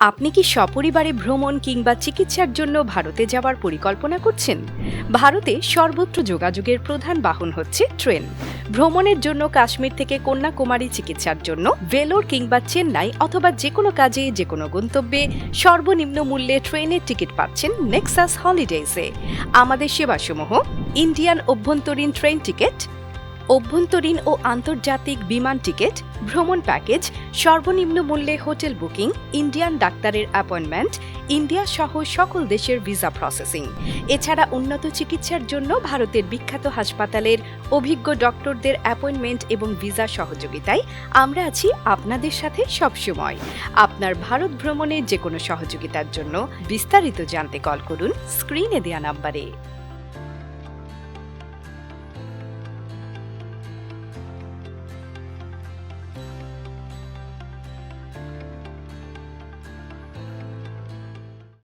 আপনি কি সপরিবারে ভ্রমণ কিংবা চিকিৎসার জন্য ভারতে যাওয়ার পরিকল্পনা করছেন? ভারতে সর্বত্র যোগাযোগের প্রধান বাহন হচ্ছে ট্রেন। ভ্রমণের জন্য কাশ্মীর থেকে কন্যাকুমারী চিকিৎসার জন্য ভেলোর কিংবা চেন্নাই অথবা যে কোনো কাজে যে কোনো গন্তব্যে সর্বনিম্ন মূল্যে ট্রেনের টিকিট পাচ্ছেন নেক্সাস হলিডেজে। আমাদের সেবাসমূহ, ইন্ডিয়ান অভ্যন্তরীণ ট্রেন টিকিট অভ্যন্তরীণ ও আন্তর্জাতিক বিমান টিকিট, ভ্রমণ প্যাকেজ, সর্বনিম্ন মূল্যে হোটেল বুকিং, ইন্ডিয়ান ডাক্তারের অ্যাপয়েন্টমেন্ট, ইন্ডিয়া সহ সকল দেশের ভিসা প্রসেসিং। এছাড়া উন্নত চিকিৎসার জন্য ভারতের বিখ্যাত হাসপাতালের অভিজ্ঞ ডক্টরদের অ্যাপয়েন্টমেন্ট এবং ভিসা সহযোগিতায় আমরা আছি আপনাদের সাথে সবসময়। আপনার ভারত ভ্রমণে যে কোনো সহযোগিতার জন্য বিস্তারিত জানতে কল করুন স্ক্রিনে দেওয়া নাম্বারে।